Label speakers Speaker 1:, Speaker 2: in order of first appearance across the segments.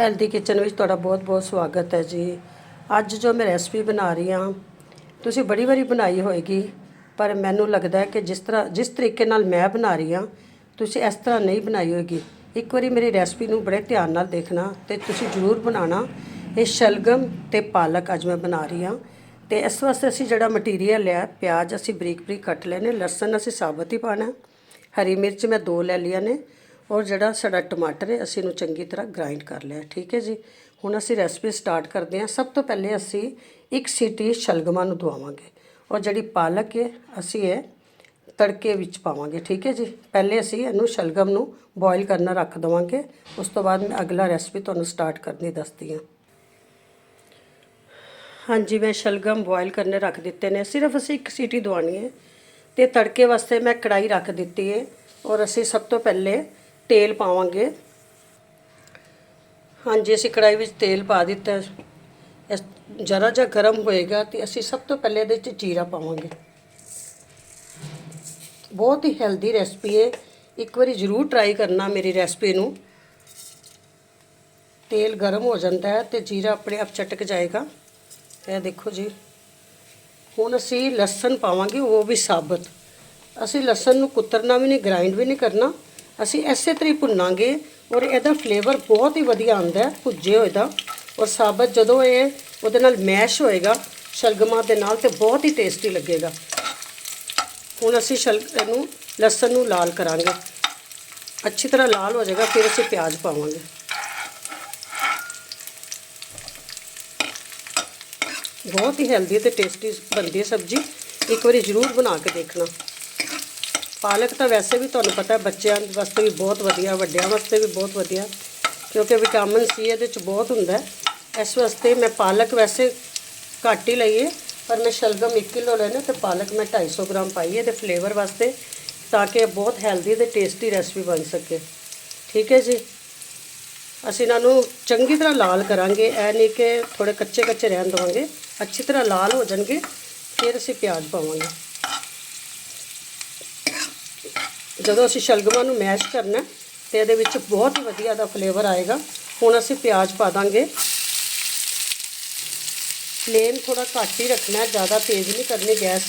Speaker 1: Healthy kitchen ਵਿੱਚ ਤੁਹਾਡਾ ਬਹੁਤ-ਬਹੁਤ ਸਵਾਗਤ ਹੈ ਜੀ। ਅੱਜ ਜੋ ਮੈਂ ਰੈਸਪੀ ਬਣਾ ਰਹੀ ਹਾਂ, ਤੁਸੀਂ ਬੜੀ ਵਾਰੀ ਬਣਾਈ ਹੋਏਗੀ, ਪਰ ਮੈਨੂੰ ਲੱਗਦਾ ਹੈ ਕਿ ਜਿਸ ਤਰ੍ਹਾਂ, ਜਿਸ ਤਰੀਕੇ ਨਾਲ ਮੈਂ ਬਣਾ ਰਹੀ ਹਾਂ, ਤੁਸੀਂ ਇਸ ਤਰ੍ਹਾਂ ਨਹੀਂ ਬਣਾਈ ਹੋਏਗੀ। ਇੱਕ ਵਾਰੀ ਮੇਰੀ ਰੈਸਪੀ ਨੂੰ ਬੜੇ ਧਿਆਨ ਨਾਲ ਦੇਖਣਾ ਤੇ ਤੁਸੀਂ ਜ਼ਰੂਰ ਬਣਾਉਣਾ। ਇਹ ਸ਼ਲਗਮ ਤੇ ਪਾਲਕ ਅੱਜ ਮੈਂ ਬਣਾ ਰਹੀ ਹਾਂ। ਤੇ ਇਸ ਵਾਸਤੇ ਅਸੀਂ ਜਿਹੜਾ ਮਟੀਰੀਅਲ ਲਿਆ ਪਿਆਜ਼ ਅਸੀਂ ਬਰੀਕ ਬਰੀਕ ਕੱਟ ਲਏ ਲਸਣ ਅਸੀਂ ਸਾਬਤ ਹੀ ਪਾਣਾ ਹਰੀ ਮਿਰਚ ਮੈਂ ਦੋ ਲੈ ਲਈਆਂ ਨੇ। ਔਰ ਜਿਹੜਾ ਸਾਡਾ ਟਮਾਟਰ ਹੈ, ਅਸੀਂ ਇਹਨੂੰ ਚੰਗੀ ਤਰ੍ਹਾਂ ਗ੍ਰਾਈਂਡ ਕਰ ਲਿਆ। ਠੀਕ ਹੈ ਜੀ? ਹੁਣ ਅਸੀਂ ਰੈਸਪੀ ਸਟਾਰਟ ਕਰਦੇ ਹਾਂ। ਸਭ ਤੋਂ ਪਹਿਲੇ ਅਸੀਂ ਇੱਕ ਸੀਟੀ ਸ਼ਲਗਮਾਂ ਨੂੰ ਦਵਾਵਾਂਗੇ ਔਰ ਜਿਹੜੀ ਪਾਲਕ ਹੈ, ਅਸੀਂ ਇਹ ਤੜਕੇ ਵਿੱਚ ਪਾਵਾਂਗੇ। ਠੀਕ ਹੈ ਜੀ? ਪਹਿਲੇ ਅਸੀਂ ਇਹਨੂੰ ਸ਼ਲਗਮ ਨੂੰ ਬੋਇਲ ਕਰਨਾ ਰੱਖ ਦਵਾਂਗੇ। ਉਸ ਤੋਂ ਬਾਅਦ ਮੈਂ ਅਗਲਾ ਰੈਸਪੀ ਤੁਹਾਨੂੰ ਸਟਾਰਟ ਕਰਨੀ ਦੱਸਦੀ ਹਾਂ। ਹਾਂਜੀ, ਮੈਂ ਸ਼ਲਗਮ ਬੋਇਲ ਕਰਨੇ ਰੱਖ ਦਿੱਤੇ ਨੇ। ਸਿਰਫ ਅਸੀਂ ਇੱਕ ਸੀਟੀ ਦਵਾਉਣੀ ਹੈ। ਤੇ ਤੜਕੇ ਵਾਸਤੇ ਮੈਂ ਕੜਾਈ ਰੱਖ ਦਿੱਤੀ ਹੈ। ਔਰ ਅਸੀਂ ਸਭ ਤੋਂ ਪਹਿਲੇ ਤੇਲ ਪਾਵਾਂਗੇ। ਹਾਂਜੀ, ਅਸੀਂ ਕੜਾਈ ਵਿੱਚ ਤੇਲ ਪਾ ਦਿੱਤਾ। ਇਸ ਜਰਾ ਜਿਹਾ ਗਰਮ ਹੋਏਗਾ ਤੇ ਅਸੀਂ ਸਭ ਤੋਂ ਪਹਿਲੇ ਇਹਦੇ ਵਿੱਚ ਜੀਰਾ ਪਾਵਾਂਗੇ। ਬਹੁਤ ਹੀ ਹੈਲਦੀ ਰੈਸਪੀ ਹੈ। ਇੱਕ ਵਾਰੀ ਜ਼ਰੂਰ ਟਰਾਈ ਕਰਨਾ ਮੇਰੀ ਰੈਸਪੀ ਨੂੰ। ਤੇਲ ਗਰਮ ਹੋ ਜਾਂਦਾ ਹੈ ਤੇ ਜੀਰਾ ਆਪਣੇ ਆਪ ਚਟਕ ਜਾਏਗਾ। ਇਹ ਦੇਖੋ ਜੀ। ਹੁਣ ਅਸੀਂ ਲਸਣ ਪਾਵਾਂਗੇ, ਉਹ ਵੀ ਸਾਬਤ। ਅਸੀਂ ਲਸਣ ਨੂੰ ਕੁੱਤਰਨਾ ਵੀ ਨਹੀਂ ਗ੍ਰਾਈਂਡ ਵੀ ਨਹੀਂ ਕਰਨਾ। ਅਸੀਂ ਐਸੇ ਤਰੀ ਭੁੰਨਾਂਗੇ ਔਰ ਇਹਦਾ ਫਲੇਵਰ ਬਹੁਤ ਹੀ ਵਧੀਆ ਆਉਂਦਾ ਹੈ, ਭੁੱਜੇ ਹੋਏ ਦਾ। ਔਰ ਸਾਬਤ ਜਦੋਂ ਇਹ ਉਹਦੇ ਨਾਲ ਮੈਸ਼ ਹੋਏਗਾ, ਸ਼ਲਗਮਾਂ ਦੇ ਨਾਲ ਤੇ ਬਹੁਤ ਹੀ ਟੇਸਟੀ ਲੱਗੇਗਾ। ਹੁਣ ਅਸੀਂ ਸ਼ਲ, ਇਹਨੂੰ ਲਸਣ ਨੂੰ ਲਾਲ ਕਰਾਂਗੇ। ਅੱਛੀ ਤਰ੍ਹਾਂ ਲਾਲ ਹੋ ਜਾਏਗਾ, ਫਿਰ ਅਸੀਂ ਪਿਆਜ਼ ਪਾਵਾਂਗੇ। ਬਹੁਤ ਹੀ ਹੈਲਦੀ ਤੇ ਟੇਸਟੀ ਬਣਦੀ ਹੈ ਸਬਜ਼ੀ। ਇੱਕ ਵਾਰੀ ਜ਼ਰੂਰ ਬਣਾ ਕੇ ਦੇਖਣਾ। ਪਾਲਕ ਤਾਂ ਵੈਸੇ ਵੀ ਤੁਹਾਨੂੰ ਪਤਾ ਬੱਚਿਆਂ ਵਾਸਤੇ ਵੀ ਬਹੁਤ ਵਧੀਆ, ਵੱਡਿਆਂ ਵਾਸਤੇ ਵੀ ਬਹੁਤ ਵਧੀਆ, ਕਿਉਂਕਿ ਵਿਟਾਮਿਨ ਸੀ ਇਹਦੇ 'ਚ ਬਹੁਤ ਹੁੰਦਾ ਇਸ ਵਾਸਤੇ ਮੈਂ ਪਾਲਕ ਵੈਸੇ ਘੱਟ ਹੀ ਲਈਏ, ਪਰ ਮੈਂ ਸ਼ਲਗਮ 1 ਕਿਲੋ ਲੈਣਾ ਤੇ ਪਾਲਕ ਮੈਂ 250 ਗ੍ਰਾਮ ਪਾਈ ਹੈ ਤੇ ਫਲੇਵਰ ਵਾਸਤੇ, ਤਾਂ ਕਿ ਇਹ ਬਹੁਤ ਹੈਲਦੀ ਤੇ ਟੇਸਟੀ ਰੈਸਪੀ ਬਣ ਸਕੇ। ਠੀਕ ਹੈ ਜੀ? ਅਸੀਂ ਇਹਨਾਂ ਨੂੰ ਚੰਗੀ ਤਰ੍ਹਾਂ ਲਾਲ ਕਰਾਂਗੇ ਐ ਨਹੀਂ ਕਿ ਥੋੜੇ ਕੱਚੇ ਕੱਚੇ ਰਹਿਣ ਦੇਵਾਂਗੇ, ਅੱਛੀ ਤਰ੍ਹਾਂ ਲਾਲ ਹੋ ਜਾਣਗੇ, ਫਿਰ ਅਸੀਂ ਪਿਆਜ਼ ਪਾਵਾਂਗੇ। ਜਦੋਂ ਅਸੀਂ ਸ਼ਲਗਮਾਂ ਨੂੰ ਮੈਸ਼ ਕਰਨਾ ਤੇ ਇਹਦੇ ਵਿੱਚ ਬਹੁਤ ਹੀ ਵਧੀਆ ਦਾ ਫਲੇਵਰ ਆਏਗਾ। ਹੁਣ ਅਸੀਂ ਪਿਆਜ਼ ਪਾ ਦਾਂਗੇ। ਫਲੇਮ ਥੋੜਾ ਘੱਟ ਹੀ ਰੱਖਣਾ ਜ਼ਿਆਦਾ ਤੇਜ਼ ਨਹੀਂ ਕਰਨੀ ਗੈਸ।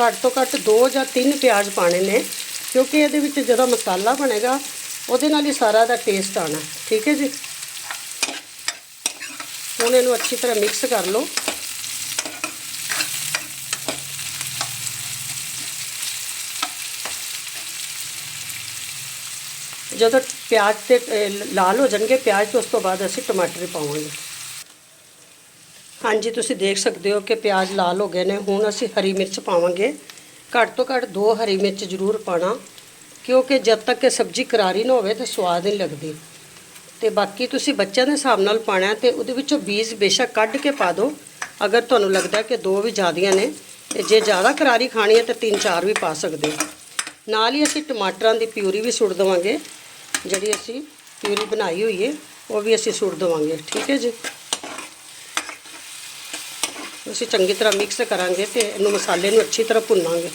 Speaker 1: ਘੱਟ ਤੋਂ ਘੱਟ 2 ਜਾਂ 3 ਪਿਆਜ਼ ਪਾਣੇ ਨੇ, ਕਿਉਂਕਿ ਇਹਦੇ ਵਿੱਚ ਜਦੋਂ ਮਸਾਲਾ ਬਣੇਗਾ, ਉਹਦੇ ਨਾਲ ਹੀ ਸਾਰਾ ਦਾ ਟੇਸਟ ਆਣਾ ਠੀਕ ਹੈ ਜੀ? ਹੁਣ ਇਹਨੂੰ ਅੱਛੀ ਤਰ੍ਹਾਂ ਮਿਕਸ ਕਰ ਲਓ। ਜਦੋਂ ਪਿਆਜ਼ ਤੇ ਲਾਲ ਹੋ ਜਾਣਗੇ, ਪਿਆਜ਼ ਤੋਂ ਉਸ ਤੋਂ ਬਾਅਦ ਅਸੀਂ ਟਮਾਟਰ ਪਾਵਾਂਗੇ। ਹਾਂਜੀ, ਤੁਸੀਂ ਦੇਖ ਸਕਦੇ ਹੋ ਕਿ ਪਿਆਜ਼ ਲਾਲ ਹੋ ਗਏ ਨੇ। ਹੁਣ ਅਸੀਂ ਹਰੀ ਮਿਰਚ ਪਾਵਾਂਗੇ। ਘੱਟ ਤੋਂ ਘੱਟ ਦੋ ਹਰੀ ਮਿਰਚ ਜ਼ਰੂਰ ਪਾਣਾ ਕਿਉਂਕਿ ਜਦ ਤੱਕ ਇਹ ਸਬਜ਼ੀ ਕਰਾਰੀ ਨਾ ਹੋਵੇ ਤਾਂ ਸਵਾਦ ਨਹੀਂ ਲੱਗਦੀ। ਤੇ ਬਾਕੀ ਤੁਸੀਂ ਬੱਚਿਆਂ ਦੇ ਹਿਸਾਬ ਨਾਲ ਪਾਣਾ ਹੈ ਤੇ ਉਹਦੇ ਵਿੱਚੋਂ ਬੀਜ ਬੇਸ਼ੱਕ ਕੱਢ ਕੇ ਪਾ ਦਿਓ। ਅਗਰ ਤੁਹਾਨੂੰ ਲੱਗਦਾ ਕਿ ਦੋ ਵੀ ਜ਼ਿਆਦੀਆਂ ਨੇ, ਤੇ ਜੇ ਜ਼ਿਆਦਾ ਕਰਾਰੀ ਖਾਣੀ ਹੈ ਤਾਂ ਤਿੰਨ ਚਾਰ ਵੀ ਪਾ ਸਕਦੇ ਹੋ। ਨਾਲ ਹੀ ਅਸੀਂ ਟਮਾਟਰਾਂ ਦੀ ਪਿਊਰੀ ਵੀ ਸੁੱਟ ਦੇਵਾਂਗੇ। ਜਿਹੜੀ ਅਸੀਂ ਪਿਊਰੀ ਬਣਾਈ ਹੋਈ ਹੈ, ਉਹ ਵੀ ਅਸੀਂ ਸੁੱਟ ਦੇਵਾਂਗੇ। ਠੀਕ ਹੈ ਜੀ? ਅਸੀਂ ਚੰਗੀ ਤਰ੍ਹਾਂ ਮਿਕਸ ਕਰਾਂਗੇ ਤੇ ਇਹਨੂੰ ਮਸਾਲੇ ਨੂੰ ਅੱਛੀ ਤਰ੍ਹਾਂ ਭੁੰਨਾਂਗੇ।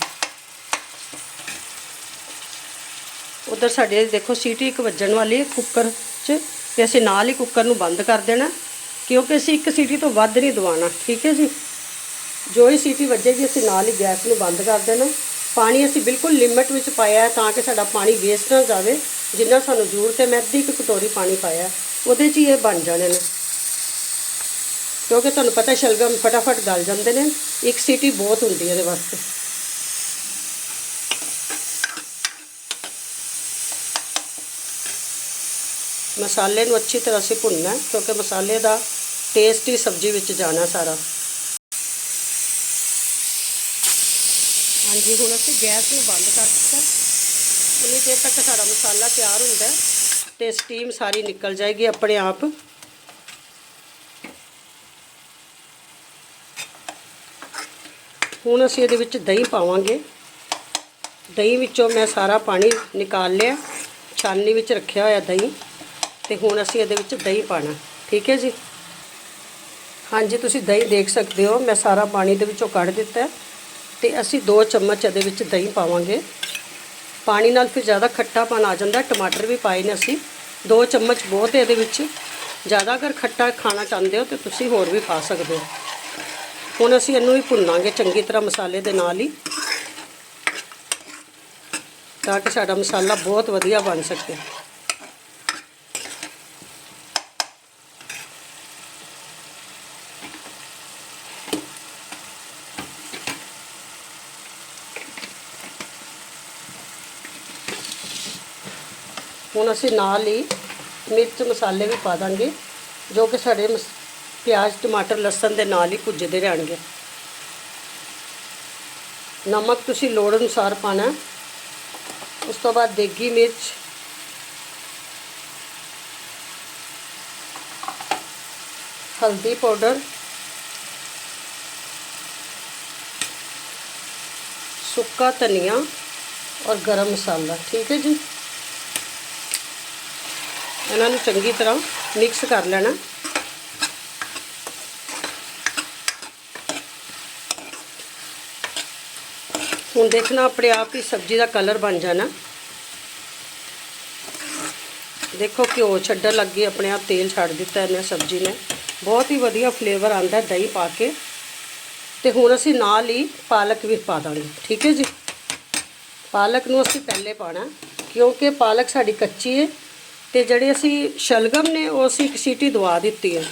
Speaker 1: ਉਧਰ ਸਾਡੇ ਦੇਖੋ ਸੀਟੀ ਇੱਕ ਵੱਜਣ ਵਾਲੀ ਹੈ, ਕੁੱਕਰ। 'ਚ ਤੇ ਅਸੀਂ ਨਾਲ ਹੀ ਕੁੱਕਰ ਨੂੰ ਬੰਦ ਕਰ ਦੇਣਾ, ਕਿਉਂਕਿ ਅਸੀਂ ਇੱਕ ਸੀਟੀ ਤੋਂ ਵੱਧ ਨਹੀਂ ਦਵਾਉਣਾ, ਠੀਕ ਹੈ ਜੀ? ਜੋ ਹੀ ਸੀਟੀ ਵੱਜੇਗੀ, ਅਸੀਂ ਨਾਲ ਹੀ ਗੈਸ ਨੂੰ ਬੰਦ ਕਰ ਦੇਣਾ। ਪਾਣੀ ਅਸੀਂ ਬਿਲਕੁਲ ਲਿਮਟ ਵਿੱਚ ਪਾਇਆ ਤਾਂ ਕਿ ਸਾਡਾ ਪਾਣੀ ਵੇਸਟ ਨਾ ਜਾਵੇ, ਜਿੰਨਾ ਸਾਨੂੰ ਜ਼ਰੂਰਤ ਹੈ, ਮੈਂ ਅੱਧੀ ਕੁ ਕਟੋਰੀ ਪਾਣੀ ਪਾਇਆ। ਉਹਦੇ 'ਚ ਹੀ ਇਹ ਬਣ ਜਾਣੇ ਨੇ। ਕਿਉਂਕਿ ਤੁਹਾਨੂੰ ਪਤਾ ਸ਼ਲਗਮ ਫਟਾਫਟ ਗਲ ਜਾਂਦੇ ਨੇ, ਇੱਕ ਸੀਟੀ ਬਹੁਤ ਹੁੰਦੀ ਹੈ ਇਹਦੇ ਵਾਸਤੇ। ਮਸਾਲੇ ਨੂੰ ਅੱਛੀ ਤਰ੍ਹਾਂ ਅਸੀਂ ਭੁੰਨਣਾ ਕਿਉਂਕਿ ਮਸਾਲੇ ਦਾ ਟੇਸਟ ਹੀ ਸਬਜ਼ੀ ਵਿੱਚ ਜਾਣਾ ਸਾਰਾ। ਹਾਂਜੀ, ਹੁਣ ਅਸੀਂ ਗੈਸ ਨੂੰ ਬੰਦ ਕਰ ਦਿੱਤਾ। ਉਨੀ ਦੇਰ ਤੱਕ ਸਾਡਾ ਮਸਾਲਾ ਤਿਆਰ ਹੁੰਦਾ ਹੈ ਤੇ ਸਟੀਮ ਸਾਰੀ ਨਿਕਲ ਜਾਏਗੀ ਆਪਣੇ ਆਪ। ਹੁਣ ਅਸੀਂ ਇਹਦੇ ਵਿੱਚ ਦਹੀਂ ਪਾਵਾਂਗੇ। ਦਹੀਂ ਵਿੱਚੋਂ ਮੈਂ ਸਾਰਾ ਪਾਣੀ ਨਿਕਾਲ ਲਿਆ। ਛਾਨਣੀ ਵਿੱਚ ਰੱਖਿਆ ਹੋਇਆ ਦਹੀਂ। ਤੇ ਹੁਣ ਅਸੀਂ ਇਹਦੇ ਵਿੱਚ ਦਹੀਂ ਪਾਣਾ। ਠੀਕ ਹੈ ਜੀ? ਹਾਂਜੀ, ਤੁਸੀਂ ਦਹੀਂ ਦੇਖ ਸਕਦੇ ਹੋ। ਮੈਂ ਸਾਰਾ ਪਾਣੀ ਦੇ ਵਿੱਚੋਂ ਕੱਢ ਦਿੱਤਾ ਹੈ ਤੇ ਅਸੀਂ 2 ਚਮਚ ਇਹਦੇ ਵਿੱਚ ਦਹੀਂ ਪਾਵਾਂਗੇ। ਪਾਣੀ ਨਾਲ ਫਿਰ ਜ਼ਿਆਦਾ ਖੱਟਾਪਨ ਆ ਜਾਂਦਾ ਟਮਾਟਰ ਵੀ ਪਾਏ ਨੇ ਅਸੀਂ। 2 ਚਮਚ ਬਹੁਤ ਇਹਦੇ ਵਿੱਚ। ਜ਼ਿਆਦਾ ਅਗਰ ਖੱਟਾ ਖਾਣਾ ਚਾਹੁੰਦੇ ਹੋ ਤੇ ਤੁਸੀਂ ਹੋਰ ਵੀ ਪਾ ਸਕਦੇ ਹੋ। ਹੁਣ ਅਸੀਂ ਇਹਨੂੰ ਵੀ ਭੁੰਨਾਂਗੇ ਚੰਗੀ ਤਰ੍ਹਾਂ ਮਸਾਲੇ ਦੇ ਨਾਲ ਹੀ। ਤਾਂ ਕਿ ਸਾਡਾ ਮਸਾਲਾ ਬਹੁਤ ਵਧੀਆ ਬਣ ਸਕੇ। ਹੁਣ ਅਸੀਂ ਨਾਲ ਹੀ ਮਿਰਚ ਮਸਾਲੇ ਵੀ ਪਾ ਦਾਂਗੇ, ਜੋ ਕਿ ਸਾਡੇ ਮਸ- ਪਿਆਜ਼, ਟਮਾਟਰ, ਲਸਣ ਦੇ ਨਾਲ ਹੀ ਭੁੱਜਦੇ ਰਹਿਣਗੇ। ਨਮਕ ਤੁਸੀਂ ਲੋੜ ਅਨੁਸਾਰ ਪਾਣਾ। ਹੈ। ਉਸ ਤੋਂ ਬਾਅਦ ਦੇਗੀ ਮਿਰਚ। ਹਲਦੀ ਪਾਊਡਰ। ਸੁੱਕਾ ਧਨੀਆ ਔਰ ਗਰਮ ਮਸਾਲਾ, ਠੀਕ ਹੈ ਜੀ? ਇਹਨਾਂ ਨੂੰ ਚੰਗੀ ਤਰ੍ਹਾਂ ਮਿਕਸ ਕਰ ਲੈਣਾ। ਹੁਣ ਦੇਖਣਾ ਆਪਣੇ ਆਪ ਹੀ ਸਬਜ਼ੀ ਦਾ ਕਲਰ ਬਣ ਜਾਣਾ। ਦੇਖੋ ਘਿਓ ਛੱਡਣ ਲੱਗੀ ਆਪਣੇ ਆਪ ਤੇਲ ਛੱਡ ਦਿੱਤਾ ਇਹਨੇ ਸਬਜ਼ੀ ਨੇ। ਬਹੁਤ ਹੀ ਵਧੀਆ ਫਲੇਵਰ ਆਂਦਾ ਦਹੀਂ ਪਾ ਕੇ। ਤੇ ਹੁਣ ਅਸੀਂ ਨਾਲ ਹੀ ਪਾਲਕ ਵੀ ਪਾ ਦਾਂਗੇ ਠੀਕ ਹੈ ਜੀ? ਪਾਲਕ ਨੂੰ ਅਸੀਂ ਪਹਿਲੇ ਪਾਣਾ ਕਿਉਂਕਿ ਪਾਲਕ ਸਾਡੀ ਕੱਚੀ ਹੈ ਤੇ ਜਿਹੜੇ ਅਸੀਂ ਸ਼ਲਗਮ ਨੇ, ਉਹ ਅਸੀਂ ਇੱਕ ਸੀਟੀ ਦਵਾ ਦਿੱਤੀ ਹੈ।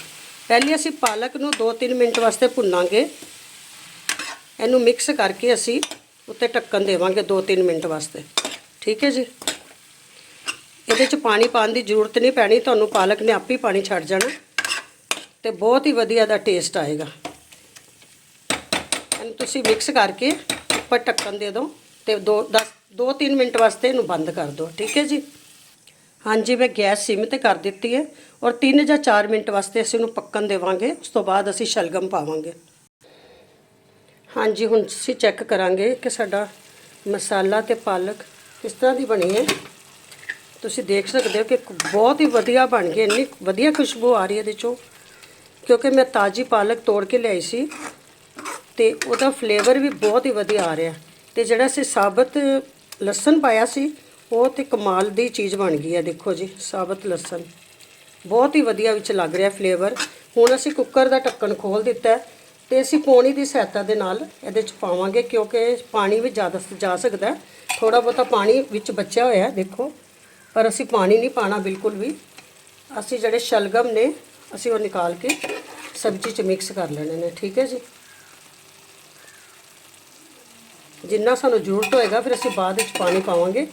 Speaker 1: ਪਹਿਲੇ ਅਸੀਂ ਪਾਲਕ ਨੂੰ 2-3 ਮਿੰਟ ਵਾਸਤੇ ਭੁੰਨਾਂਗੇ। ਇਹਨੂੰ ਮਿਕਸ ਕਰਕੇ ਅਸੀਂ ਉੱਤੇ ਢੱਕਣ ਦੇਵਾਂਗੇ 2-3 ਮਿੰਟ ਵਾਸਤੇ। ਠੀਕ ਹੈ ਜੀ? ਇਹਦੇ ਚ ਪਾਣੀ ਪਾਉਣ ਦੀ ਜ਼ਰੂਰਤ ਨਹੀਂ ਪੈਣੀ, ਤੁਹਾਨੂੰ ਪਾਲਕ ਨੇ ਆਪੇ ਹੀ ਪਾਣੀ ਛੱਡ ਜਾਣਾ। ਤੇ ਬਹੁਤ ਹੀ ਵਧੀਆ ਦਾ ਟੇਸਟ ਆਏਗਾ। ਇਹਨੂੰ ਤੁਸੀਂ ਮਿਕਸ ਕਰਕੇ ਉੱਪਰ ਢੱਕਣ ਦੇ ਦਿਓ ਤੇ 2 10 2-3 ਮਿੰਟ ਵਾਸਤੇ ਇਹਨੂੰ ਬੰਦ ਕਰ ਦਿਓ। ਠੀਕ ਹੈ ਜੀ? ਹਾਂਜੀ, ਮੈਂ ਗੈਸ ਸਿਮ ਤੇ ਕਰ ਦਿੱਤੀ ਹੈ ਔਰ 3 ਜਾਂ 4 ਮਿੰਟ ਵਾਸਤੇ ਅਸੀਂ ਉਹਨੂੰ ਪੱਕਣ ਦੇਵਾਂਗੇ। ਉਸ ਤੋਂ ਬਾਅਦ ਅਸੀਂ ਸ਼ਲਗਮ ਪਾਵਾਂਗੇ। ਹਾਂਜੀ, ਹੁਣ ਅਸੀਂ ਚੈੱਕ ਕਰਾਂਗੇ ਕਿ ਸਾਡਾ ਮਸਾਲਾ ਤੇ ਪਾਲਕ ਕਿਸ ਤਰ੍ਹਾਂ ਦੀ ਬਣੀ ਹੈ। ਤੁਸੀਂ ਦੇਖ ਸਕਦੇ ਹੋ ਕਿ ਬਹੁਤ ਹੀ ਵਧੀਆ ਬਣ ਗਈ, ਇੰਨੀ ਵਧੀਆ ਖੁਸ਼ਬੂ ਆ ਰਹੀ ਹੈ ਇਹਦੇ ਚੋਂ। ਕਿਉਂਕਿ ਮੈਂ ਤਾਜੀ ਪਾਲਕ ਤੋੜ ਕੇ ਲਿਆਈ ਸੀ ਤੇ ਉਹਦਾ ਫਲੇਵਰ ਵੀ ਬਹੁਤ ਹੀ ਵਧੀਆ ਆ ਰਿਹਾ। ਤੇ ਜਿਹੜਾ ਅਸੀਂ ਸਾਬਤ ਲਸਣ ਪਾਇਆ ਸੀ ਉਹ ਤੇ ਕਮਾਲ ਦੀ ਚੀਜ਼ ਬਣ ਗਈ ਹੈ, ਦੇਖੋ ਜੀ, ਸਾਬਤ ਲਸਣ। ਬਹੁਤ ਹੀ ਵਧੀਆ ਵਿੱਚ ਲੱਗ ਰਿਹਾ ਫਲੇਵਰ ਹੁਣ ਅਸੀਂ ਕੁੱਕਰ ਦਾ ਢੱਕਣ ਖੋਲ ਦਿੱਤਾ ਹੈ ਤੇ ਅਸੀਂ ਪੌਣੀ ਦੀ ਸਹਾਇਤਾ ਦੇ ਨਾਲ ਇਹਦੇ ਚ ਪਾਵਾਂਗੇ, ਕਿਉਂਕਿ ਪਾਣੀ ਵੀ ਜ਼ਿਆਦਾ ਜਾ ਸਕਦਾ ਥੋੜਾ ਬਹੁਤਾ ਪਾਣੀ ਵਿੱਚ ਬਚਿਆ ਹੋਇਆ ਦੇਖੋ। ਪਰ ਅਸੀਂ ਪਾਣੀ ਨਹੀਂ ਪਾਣਾ ਬਿਲਕੁਲ ਵੀ। ਅਸੀਂ ਜਿਹੜੇ ਸ਼ਲਗਮ ਨੇ, ਅਸੀਂ ਉਹ ਨਿਕਾਲ ਕੇ ਸਬਜ਼ੀ 'ਚ ਮਿਕਸ ਕਰ ਲੈਣੇ ਨੇ, ਠੀਕ ਹੈ ਜੀ? ਜਿੰਨਾ ਸਾਨੂੰ ਜ਼ਰੂਰਤ ਹੋਏਗਾ, ਫਿਰ ਅਸੀਂ ਬਾਅਦ ਵਿੱਚ ਪਾਣੀ ਪਾਵਾਂਗੇ।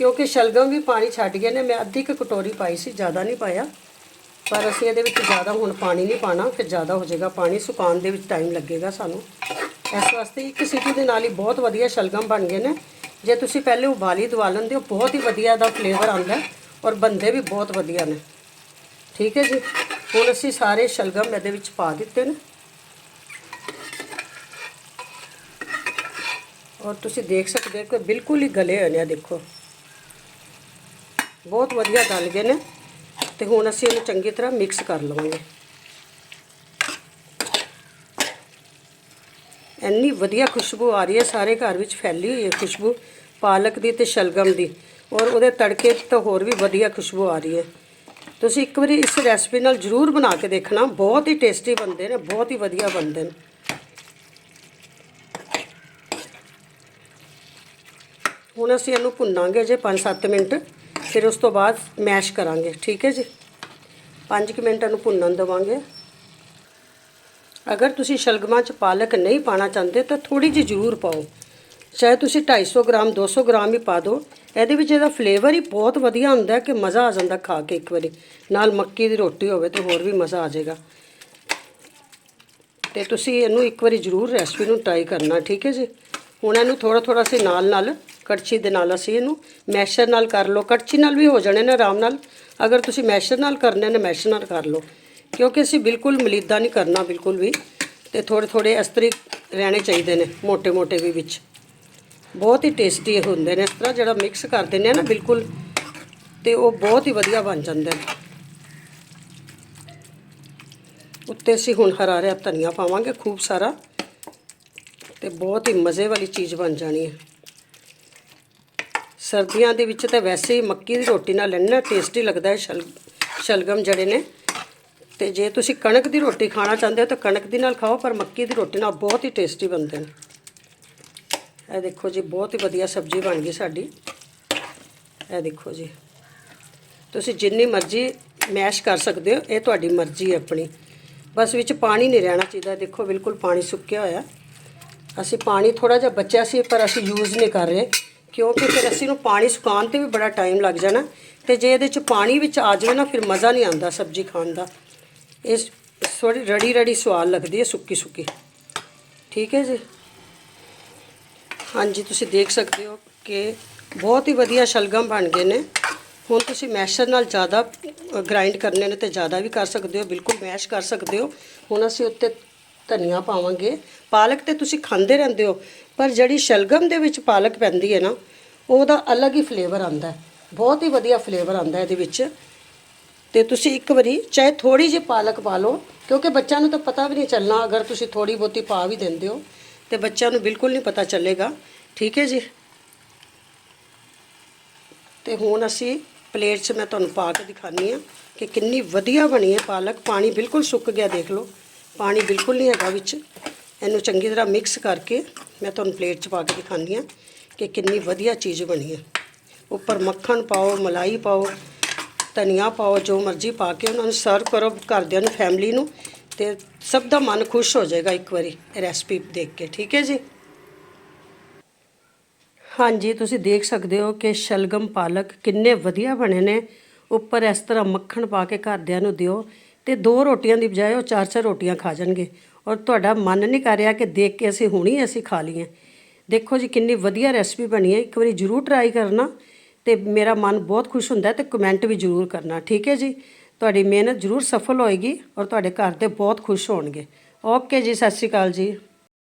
Speaker 1: ਕਿਉਂਕਿ ਸ਼ਲਗਮ ਵੀ ਪਾਣੀ ਛੱਡ ਗਏ ਨੇ, ਮੈਂ ਅੱਧੀ ਕੁ ਕਟੋਰੀ ਪਾਈ ਸੀ, ਜ਼ਿਆਦਾ ਨਹੀਂ ਪਾਇਆ। ਪਰ ਅਸੀਂ ਇਹਦੇ ਵਿੱਚ ਜ਼ਿਆਦਾ ਹੁਣ ਪਾਣੀ ਨਹੀਂ ਪਾਣਾ, ਫਿਰ ਜ਼ਿਆਦਾ ਹੋ ਜਾਏਗਾ ਪਾਣੀ, ਸੁਕਾਉਣ ਦੇ ਵਿੱਚ ਟਾਈਮ ਲੱਗੇਗਾ ਸਾਨੂੰ। ਇਸ ਵਾਸਤੇ ਇੱਕ ਸਿਟੀ ਦੇ ਨਾਲ ਹੀ ਬਹੁਤ ਵਧੀਆ ਸ਼ਲਗਮ ਬਣ ਗਏ ਨੇ। ਜੇ ਤੁਸੀਂ ਪਹਿਲੇ ਉਬਾਲੀ ਦਵਾ ਲੈਂਦੇ ਹੋ, ਬਹੁਤ ਹੀ ਵਧੀਆ ਦਾ ਫਲੇਵਰ ਆਉਂਦਾ ਔਰ ਬੰਦੇ ਵੀ ਬਹੁਤ ਵਧੀਆ ਨੇ। ਠੀਕ ਹੈ ਜੀ? ਹੁਣ ਅਸੀਂ ਸਾਰੇ ਸ਼ਲਗਮ ਇਹਦੇ ਵਿੱਚ ਪਾ ਦਿੱਤੇ ਨੇ। ਔਰ ਤੁਸੀਂ ਦੇਖ ਸਕਦੇ ਹੋ ਕਿ ਬਿਲਕੁਲ ਹੀ ਗਲੇ ਹੋਏ ਨੇ ਦੇਖੋ। ਬਹੁਤ ਵਧੀਆ ਗਲ ਗਏ ਨੇ ਤੇ ਹੁਣ ਅਸੀਂ ਇਹਨੂੰ ਚੰਗੀ ਤਰ੍ਹਾਂ ਮਿਕਸ ਕਰ ਲਵਾਂਗੇ। ਇੰਨੀ ਵਧੀਆ ਖੁਸ਼ਬੂ ਆ ਰਹੀ ਹੈ, ਸਾਰੇ ਘਰ ਵਿੱਚ ਫੈਲੀ ਹੋਈ ਹੈ ਖੁਸ਼ਬੂ, ਪਾਲਕ ਦੀ ਤੇ ਸ਼ਲਗਮ ਦੀ ਔਰ ਉਹਦੇ ਤੜਕੇ ਤੋਂ ਹੋਰ ਵੀ ਵਧੀਆ ਖੁਸ਼ਬੂ ਆ ਰਹੀ ਹੈ। ਤੁਸੀਂ ਇੱਕ ਵਾਰੀ ਇਸ ਰੈਸਪੀ ਨਾਲ ਜ਼ਰੂਰ ਬਣਾ ਕੇ ਦੇਖਣਾ, ਬਹੁਤ ਹੀ ਟੇਸਟੀ ਬਣਦੇ ਨੇ, ਬਹੁਤ ਹੀ ਵਧੀਆ ਬਣਦੇ ਨੇ। ਹੁਣ ਅਸੀਂ ਇਹਨੂੰ ਭੁੰਨਾਂਗੇ ਜੇ 5-7 ਮਿੰਟ। ਫਿਰ ਉਸ ਤੋਂ ਬਾਅਦ ਮੈਸ਼ ਕਰਾਂਗੇ, ਠੀਕ ਹੈ ਜੀ? 5 ਮਿੰਟ ਇਹਨੂੰ ਭੁੰਨਣ ਦੇਵਾਂਗੇ। ਅਗਰ ਤੁਸੀਂ ਸ਼ਲਗਮਾਂ 'ਚ ਪਾਲਕ ਨਹੀਂ ਪਾਣਾ ਚਾਹੁੰਦੇ, ਤਾਂ ਥੋੜੀ ਜਿਹੀ ਜ਼ਰੂਰ ਪਾਓ। ਚਾਹੇ ਤੁਸੀਂ 250 ਗ੍ਰਾਮ 200 ਗ੍ਰਾਮ ਹੀ ਪਾ ਦਿਓ। ਇਹਦੇ ਵਿੱਚ ਇਹਦਾ ਫਲੇਵਰ ਹੀ ਬਹੁਤ ਵਧੀਆ ਹੁੰਦਾ ਕਿ ਮਜ਼ਾ ਆ ਜਾਂਦਾ ਖਾ ਕੇ ਇੱਕ ਵਾਰੀ। ਨਾਲ ਮੱਕੀ ਦੀ ਰੋਟੀ ਹੋਵੇ ਤਾਂ ਹੋਰ ਵੀ ਮਜ਼ਾ ਆ ਜਾਏਗਾ। ਤੇ ਤੁਸੀਂ ਇਹਨੂੰ ਇੱਕ ਵਾਰੀ ਜ਼ਰੂਰ ਰੈਸਪੀ ਨੂੰ ਟਰਾਈ ਕਰਨਾ, ਠੀਕ ਹੈ ਜੀ? ਹੁਣ ਇਹਨੂੰ ਥੋੜਾ ਥੋੜਾ ਅਸੀਂ ਨਾਲ ਨਾਲ ਕੜਛੀ ਦੇ ਨਾਲ ਅਸੀਂ ਇਹਨੂੰ ਮੈਸ਼ਰ ਨਾਲ ਕਰ ਲਓ। ਕੜਛੀ ਨਾਲ ਵੀ ਹੋ ਜਾਣੇ ਨੇ ਆਰਾਮ ਨਾਲ। ਅਗਰ ਤੁਸੀਂ ਮੈਸ਼ਰ ਨਾਲ ਕਰਨੇ ਨੇ, ਮੈਸ਼ਰ ਨਾਲ ਕਰ ਲਓ। ਕਿਉਂਕਿ ਅਸੀਂ ਬਿਲਕੁਲ ਮਲੀਦਾ ਨਹੀਂ ਕਰਨਾ ਬਿਲਕੁਲ ਵੀ। ਤੇ ਥੋੜੇ ਥੋੜੇ ਇਸ ਤਰੀਕ ਰਹਿਣੇ ਚਾਹੀਦੇ ਨੇ ਮੋٹے ਮੋٹے ਵੀ ਵਿੱਚ। ਬਹੁਤ ਹੀ ਟੇਸਟੀ ਹੁੰਦੇ ਨੇ। ਇਸ ਤਰ੍ਹਾਂ ਜਿਹੜਾ ਮਿਕਸ ਕਰ ਦਿੰਦੇ ਆ ਨਾ ਬਿਲਕੁਲ, ਤੇ ਉਹ ਬਹੁਤ ਹੀ ਵਧੀਆ ਬਣ ਜਾਂਦੇ ਨੇ ਉੱਤੇ ਅਸੀਂ ਹੁਣ ਹਰਾ ਰਿਆ ਧਨੀਆ ਪਾਵਾਂਗੇ, ਖੂਬ ਸਾਰਾ। ਤੇ ਬਹੁਤ ਹੀ ਮਜ਼ੇ ਵਾਲੀ ਚੀਜ਼ ਬਣ ਜਾਣੀ ਹੈ। ਸਰਦੀਆਂ ਦੇ ਵਿੱਚ ਤਾਂ ਵੈਸੇ ਹੀ ਮੱਕੀ ਦੀ ਰੋਟੀ ਨਾਲ ਇੰਨਾ ਟੇਸਟੀ ਲੱਗਦਾ ਹੈ ਸ਼ਲ, ਸ਼ਲਗਮ ਜਿਹੜੇ ਨੇ। ਤੇ ਜੇ ਤੁਸੀਂ ਕਣਕ ਦੀ ਰੋਟੀ ਖਾਣਾ ਚਾਹੁੰਦੇ ਹੋ ਤਾਂ ਕਣਕ ਦੀ ਨਾਲ ਖਾਓ, ਪਰ ਮੱਕੀ ਦੀ ਰੋਟੀ ਨਾਲ ਬਹੁਤ ਹੀ ਟੇਸਟੀ ਬਣਦੇ ਨੇ। ਇਹ ਦੇਖੋ ਜੀ, ਬਹੁਤ ਹੀ ਵਧੀਆ ਸਬਜ਼ੀ ਬਣ ਗਈ ਸਾਡੀ। ਇਹ ਦੇਖੋ ਜੀ। ਤੁਸੀਂ ਜਿੰਨੀ ਮਰਜ਼ੀ ਮੈਸ਼ ਕਰ ਸਕਦੇ ਹੋ, ਇਹ ਤੁਹਾਡੀ ਮਰਜ਼ੀ ਹੈ ਆਪਣੀ। ਬਸ ਵਿੱਚ ਪਾਣੀ ਨਹੀਂ ਰਹਿਣਾ ਚਾਹੀਦਾ। ਦੇਖੋ, ਬਿਲਕੁਲ ਪਾਣੀ ਸੁੱਕਿਆ ਹੋਇਆ। ਅਸੀਂ ਪਾਣੀ ਥੋੜਾ ਜਿਹਾ ਬਚਿਆ ਸੀ, ਪਰ ਅਸੀਂ ਯੂਜ਼ ਨਹੀਂ ਕਰ ਰਹੇ। ਕਿਉਂਕਿ ਫਿਰ ਅਸੀਂ ਨੂੰ ਪਾਣੀ ਸੁਕਾਉਣ ਤੇ ਵੀ ਬੜਾ ਟਾਈਮ ਲੱਗ ਜਾਣਾ ਤੇ ਜੇ ਇਹਦੇ ਚ ਪਾਣੀ ਵਿੱਚ ਆ ਜਾਵੇ ਨਾ ਫਿਰ ਮਜ਼ਾ ਨਹੀਂ ਆਉਂਦਾ ਸਬਜ਼ੀ ਖਾਣ ਦਾ। ਇਸ ਥੋੜੀ ਰੜੀ ਰੜੀ ਸਵਾਦ ਲੱਗਦੀ ਹੈ ਸੁੱਕੀ ਸੁੱਕੀ। ਠੀਕ ਹੈ ਜੀ? ਹਾਂਜੀ, ਤੁਸੀਂ ਦੇਖ ਸਕਦੇ ਹੋ ਕਿ ਬਹੁਤ ਹੀ ਵਧੀਆ ਸ਼ਲਗਮ ਬਣ ਗਏ ਨੇ। ਹੁਣ ਤੁਸੀਂ ਮੈਸ਼ਰ ਨਾਲ ਜ਼ਿਆਦਾ ਗ੍ਰਾਈਂਡ ਕਰਨੇ ਨੇ ਤੇ ਜ਼ਿਆਦਾ ਵੀ ਕਰ ਸਕਦੇ ਹੋ, ਬਿਲਕੁਲ ਮੈਸ਼ ਕਰ ਸਕਦੇ ਹੋ। ਹੁਣ ਅਸੀਂ ਉੱਤੇ ਧਨੀਆ ਪਾਵਾਂਗੇ। ਪਾਲਕ ਤੇ ਤੁਸੀਂ ਖਾਂਦੇ ਰਹਿੰਦੇ ਹੋ। ਪਰ ਜਿਹੜੀ ਸ਼ਲਗਮ ਦੇ ਵਿੱਚ ਪਾਲਕ ਪੈਂਦੀ ਹੈ ਨਾ, ਉਹਦਾ ਅਲੱਗ ਹੀ ਫਲੇਵਰ ਆਉਂਦਾ ਬਹੁਤ ਹੀ ਵਧੀਆ ਫਲੇਵਰ ਆਉਂਦਾ ਇਹਦੇ ਵਿੱਚ। ਤੇ ਤੁਸੀਂ ਇੱਕ ਵਾਰੀ ਚਾਹੇ ਥੋੜੀ ਜਿਹੀ ਪਾਲਕ ਪਾ ਲਓ, ਕਿਉਂਕਿ ਬੱਚਿਆਂ ਨੂੰ ਤਾਂ ਪਤਾ ਵੀ ਨਹੀਂ ਚੱਲਣਾ, ਅਗਰ ਤੁਸੀਂ ਥੋੜੀ ਬਹੁਤੀ ਪਾ ਵੀ ਦਿੰਦੇ ਹੋ, ਤੇ ਬੱਚਿਆਂ ਨੂੰ ਬਿਲਕੁਲ ਨਹੀਂ ਪਤਾ ਚੱਲੇਗਾ। ਠੀਕ ਹੈ ਜੀ? ਤੇ ਹੁਣ ਅਸੀਂ ਪਲੇਟ 'ਚ ਮੈਂ ਤੁਹਾਨੂੰ ਪਾ ਕੇ ਦਿਖਾਨੀ ਆ ਕਿ ਕਿੰਨੀ ਵਧੀਆ ਬਣੀ ਹੈ ਪਾਲਕ। ਪਾਣੀ ਬਿਲਕੁਲ ਸੁੱਕ ਗਿਆ, ਦੇਖ ਲਓ। ਪਾਣੀ ਬਿਲਕੁਲ ਨਹੀਂ ਹੈਗਾ ਵਿੱਚ। ਇਹਨੂੰ ਚੰਗੀ ਤਰ੍ਹਾਂ ਮਿਕਸ ਕਰਕੇ ਮੈਂ ਤੁਹਾਨੂੰ ਪਲੇਟ 'ਚ ਪਾ ਕੇ ਦਿਖਾਉਂਦੀ ਆ ਕਿ ਕਿੰਨੀ ਵਧੀਆ ਚੀਜ਼ ਬਣੀ ਹੈ। ਉੱਪਰ ਮੱਖਣ ਪਾਓ, ਮਲਾਈ ਪਾਓ, ਧਨੀਆ ਪਾਓ, ਜੋ ਮਰਜ਼ੀ ਪਾ ਕੇ ਉਹਨਾਂ ਨੂੰ ਸਰਵ ਕਰੋ ਘਰਦਿਆਂ ਨੂੰ ਫੈਮਿਲੀ ਨੂੰ ਤੇ ਸਭ ਦਾ ਮਨ ਖੁਸ਼ ਹੋ ਜਾਏਗਾ ਇੱਕ ਵਾਰੀ ਰੈਸਪੀ ਦੇਖ ਕੇ, ਠੀਕ ਹੈ ਜੀ? ਹਾਂਜੀ, ਤੁਸੀਂ ਦੇਖ ਸਕਦੇ ਹੋ ਕਿ ਸ਼ਲਗਮ ਪਾਲਕ ਕਿੰਨੇ ਵਧੀਆ ਬਣੇ ਨੇ। ਉੱਪਰ ਇਸ ਤਰ੍ਹਾਂ ਮੱਖਣ ਪਾ ਕੇ ਘਰਦਿਆਂ ਨੂੰ ਦਿਓ ਤੇ ਦੋ ਰੋਟੀਆਂ ਦੀ ਬਜਾਏ ਉਹ ਚਾਰ ਚਾਰ ਰੋਟੀਆਂ ਖਾ ਜਾਣਗੇ। ਔਰ ਤੁਹਾਡਾ ਮਨ ਨਹੀਂ ਕਰ ਰਿਹਾ ਕਿ ਦੇਖ ਕੇ ਅਸੀਂ ਹੁਣੀ ਅਸੀਂ ਖਾ ਲਈਏ। ਦੇਖੋ ਜੀ, ਕਿੰਨੀ ਵਧੀਆ ਰੈਸਪੀ ਬਣੀ ਹੈ। ਇੱਕ ਵਾਰੀ ਜਰੂਰ ਟਰਾਈ ਕਰਨਾ ਤੇ ਮੇਰਾ ਮਨ ਬਹੁਤ ਖੁਸ਼ ਹੁੰਦਾ ਤੇ ਕਮੈਂਟ ਵੀ ਜਰੂਰ ਕਰਨਾ, ਠੀਕ ਹੈ ਜੀ? ਤੁਹਾਡੀ ਮਿਹਨਤ ਜਰੂਰ ਸਫਲ ਹੋਏਗੀ ਔਰ ਤੁਹਾਡੇ ਘਰ ਦੇ ਬਹੁਤ ਖੁਸ਼ ਹੋਣਗੇ। ਓਕੇ ਜੀ, ਸਤਿ ਸ਼੍ਰੀ ਅਕਾਲ ਜੀ।